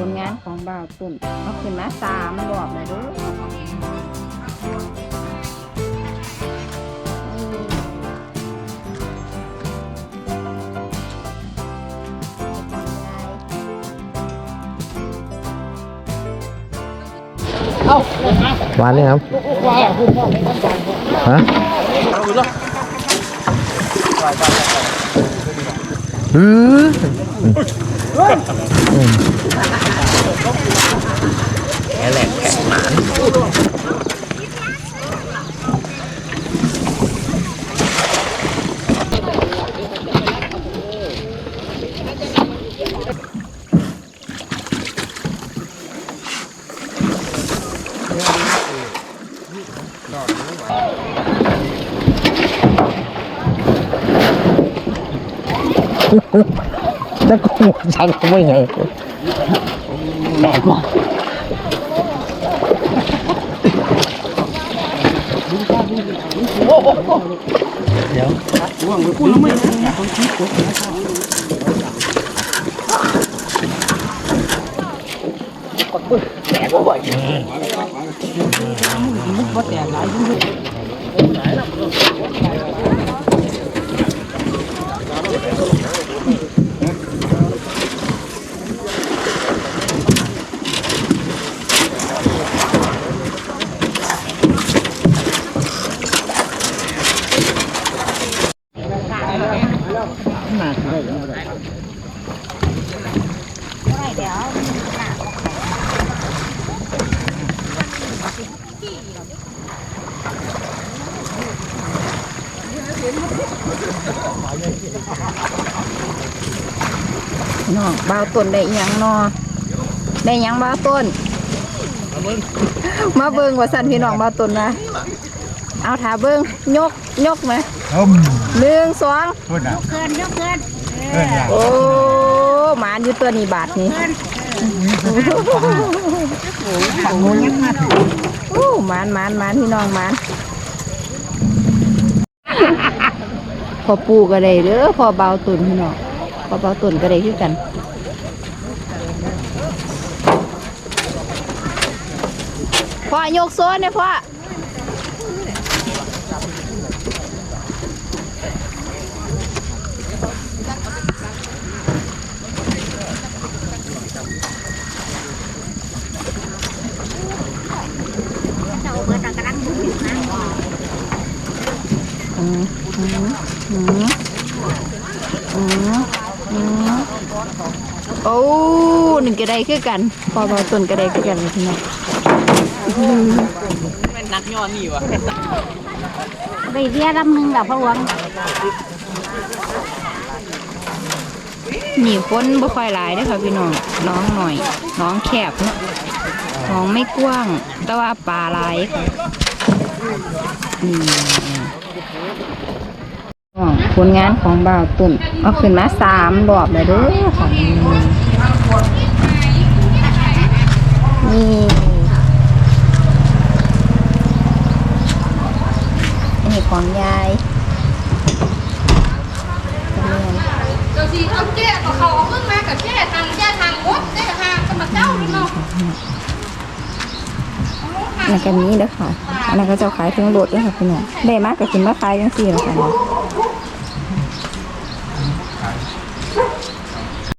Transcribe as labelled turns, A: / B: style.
A: ผลงานของบ่าวตุ่นเอาขึ้นมาสามรอบเลยด้วย
B: หวานนี่ครับฮะอือ 음~ หมานจะกูชักไม่เหรอแหลกว่ะเดี๋ยว
A: น้องบ่าวตุ่นได้อิหยังนอได้อิหยังบ่าวตุ่นมาเบิ่งว่าสั่นพี่น้องบ่าวตุ่นนะเอาถาเบิ่งยกยกไหม
B: อืม
A: หนึ่งสอง
B: พูดนะ
C: เกินยกเกิน
B: เพื่อนอยาก
A: โอ้หมานอยู่ตัวนี้บาทนี้โอ้หมานหมานหมานพี่น้องหมานพ อปูก็ได้เด้อพอเบาตุนพี่น้องพอเบาตุนก็ได้คือกันพ่อยกโซนเนี่ยพ่อ
C: เอยู่นะ
A: อืมอืมอืมอืมอืม โอ้หนึ่งกระไดคือกัน พอเบาตุนกระไดคือกันเลยพี่น้อง
C: ไปเรียลำหนึ่งกับพระหลวง
A: หนีพ้นบ่ค่อยหลายเด้อค่ะพี่น้องน้องหน่อย น้องแคบเนาะน้องไม่กว้าง แต่ว่าปลาหลายค่ะนี่อ๋อ ผลงานของบ่าวตุ่นเอาขึ้นมาสามรอบเลยเด้อค่ะนี่อันนี้ของยายอันนี้
D: เดี๋ยวสิเอาแก้กับเขาเอาเพิ่งมากับแก้ทางแก้ทางวดได้ทางสมัครเจ้าด้วยเนาะ
A: อันนั้นก็นี้เด้อค่ะ อันนั้นก็จะขายทั้งรถด้วยค่ะพี่น้องได้มากก็ขึ้นมาขายยังสี่แล้วค่ะเนาะ